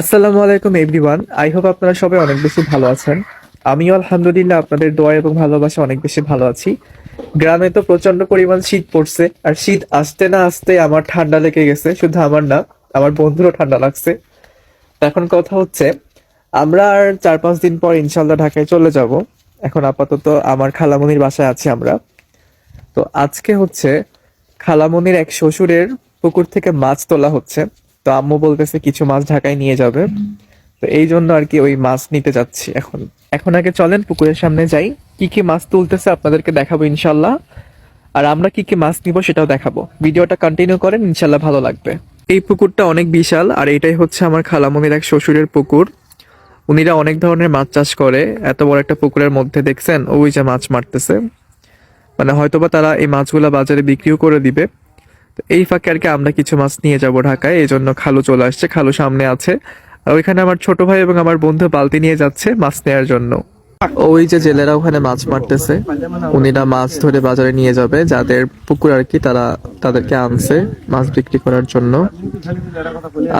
আসসালামু আলাইকুম everyone I hope আপনারা সবাই অনেক বেশি ভালো আছেন। আমিও আলহামদুলিল্লাহ আপনাদের দোয়া এবং ভালোবাসা অনেক বেশি ভালো আছি। গ্রামে তো প্রচণ্ড পরিমাণ শীত পড়ছে, আর শীত আসতে না আসতে আমার ঠান্ডা লেগে গেছে, শুধু আমার না, আমার বন্ধুরও ঠান্ডা লাগছে। এখন কথা হচ্ছে, আমরা আর চার পাঁচ দিন পর ইনশাল্লাহ ঢাকায় চলে যাব। এখন আপাতত আমার খালামনির বাসায় আছি আমরা। তো আজকে হচ্ছে খালামনির এক শ্বশুরের পুকুর থেকে মাছ তোলা হচ্ছে। তো আম্মু বলতেছে কিছু মাছ ঢাকায় নিয়ে যাবে। তো এই জন্য আর কি ওই মাছ নিতে যাচ্ছি এখন। এখন আগে চলেন, পুকুরের সামনে যাই। কি কি মাছ তুলতেছে আপনাদেরকে দেখাবো ইনশাল্লাহ। আর আমরা কি কি মাছ নিব সেটাও দেখাবো। ভিডিওটা কন্টিনিউ করেন, ইনশাল্লাহ ভালো লাগবে। এই পুকুরটা অনেক বিশাল, আর এটাই হচ্ছে আমার খালামনির এক শ্বশুরের পুকুর। উনিরা অনেক ধরনের মাছ চাষ করে, এত বড় একটা পুকুরের মধ্যে, দেখছেন? ওই যে মাছ মারতেছে। মানে হয়তোবা তারা এই মাছগুলা বাজারে বিক্রিও করে দিবে। এই ফাঁকে আর কি আমরা কিছু মাছ নিয়ে যাব ঢাকায় এই জন্য খালু চলে আসছে, খালু সামনে আছে। ওইখানে আমার ছোট ভাই এবং আমার বন্ধু বালতি নিয়ে যাচ্ছে মাছ নেওয়ার জন্য। ওই যে জেলেরা ওখানে মাছ মারতেছে, উনিরা মাছ ধরে বাজারে নিয়ে যাবে, যাদের পুকুর আর কি তারা তাদেরকে আনছে মাছ বিক্রি করার জন্য।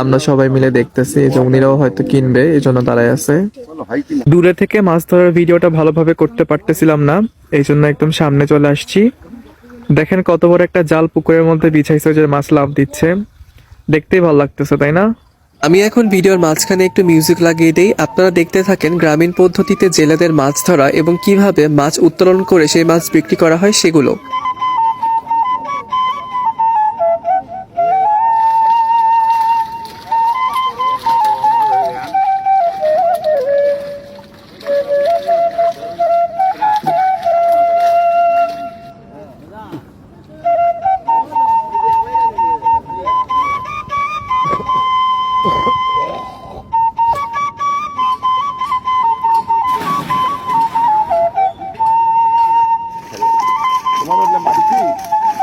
আমরা সবাই মিলে দেখতেছি যে উনিরাও হয়তো কিনবে এই জন্য দাঁড়ায় আছে। দূরে থেকে মাছ ধরার ভিডিওটা ভালোভাবে করতে পারতেছিলাম না এই জন্য একদম সামনে চলে আসছি। দেখেন কত বড় একটা জাল পুকুরের মধ্যে বিছাইছে যে মাছ লাভ দিচ্ছে। দেখতেই ভালো লাগতেছে, তাই না? আমি এখন ভিডিওর মাঝখানে একটু মিউজিক লাগিয়ে দিই। আপনারা দেখতে থাকেন গ্রামীণ পদ্ধতিতে জেলেদের মাছ ধরা এবং কীভাবে মাছ উত্তোলন করে সেই মাছ বিক্রি করা হয় সেগুলো।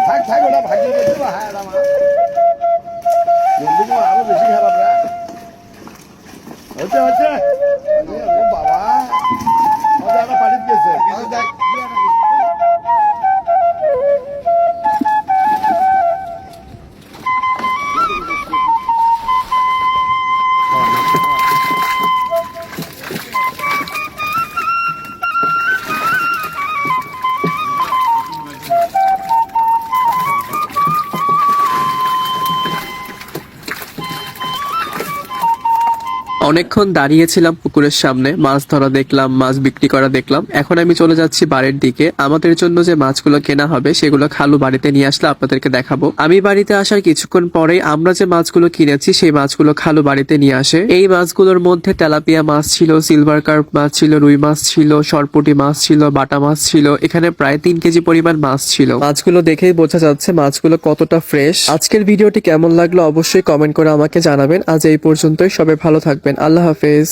থাক থাক ওটা ভাগিয়ে দেবে তো হ্যাঁ আমার বন্ধু তোমার আরও বেশি খারাপ রা হচ্ছে হচ্ছে অনেকক্ষণ দাঁড়িয়েছিলাম পুকুরের সামনে, মাছ ধরা দেখলাম, মাছ বিক্রি করা দেখলাম। এখন আমি চলে যাচ্ছি বাড়ির দিকে। আমাদের জন্য যে মাছগুলো কেনা হবে, সেগুলো খালু বাড়িতে নিয়ে আসলে আপনাদেরকে দেখাবো। আমি বাড়িতে আসার কিছুক্ষণ পরেই আমরা যে মাছগুলো কিনেছি, সেই মাছগুলো খালু বাড়িতে নিয়ে আসে। এই মাছগুলোর মধ্যে তেলাপিয়া মাছ ছিল সিলভার কার্প মাছ ছিল, রুই মাছ ছিল, সরপুটি মাছ ছিল, বাটা মাছ ছিল, এখানে প্রায় তিন কেজি পরিমাণ মাছ ছিল। মাছগুলো দেখেই বোঝা যাচ্ছে মাছগুলো কতটা ফ্রেশ আজকের ভিডিওটি কেমন লাগল অবশ্যই কমেন্ট করে আমাকে জানাবেন। আজ এই পর্যন্তই, সবাই ভালো থাকবেন। আল্লাহ হাফেজ।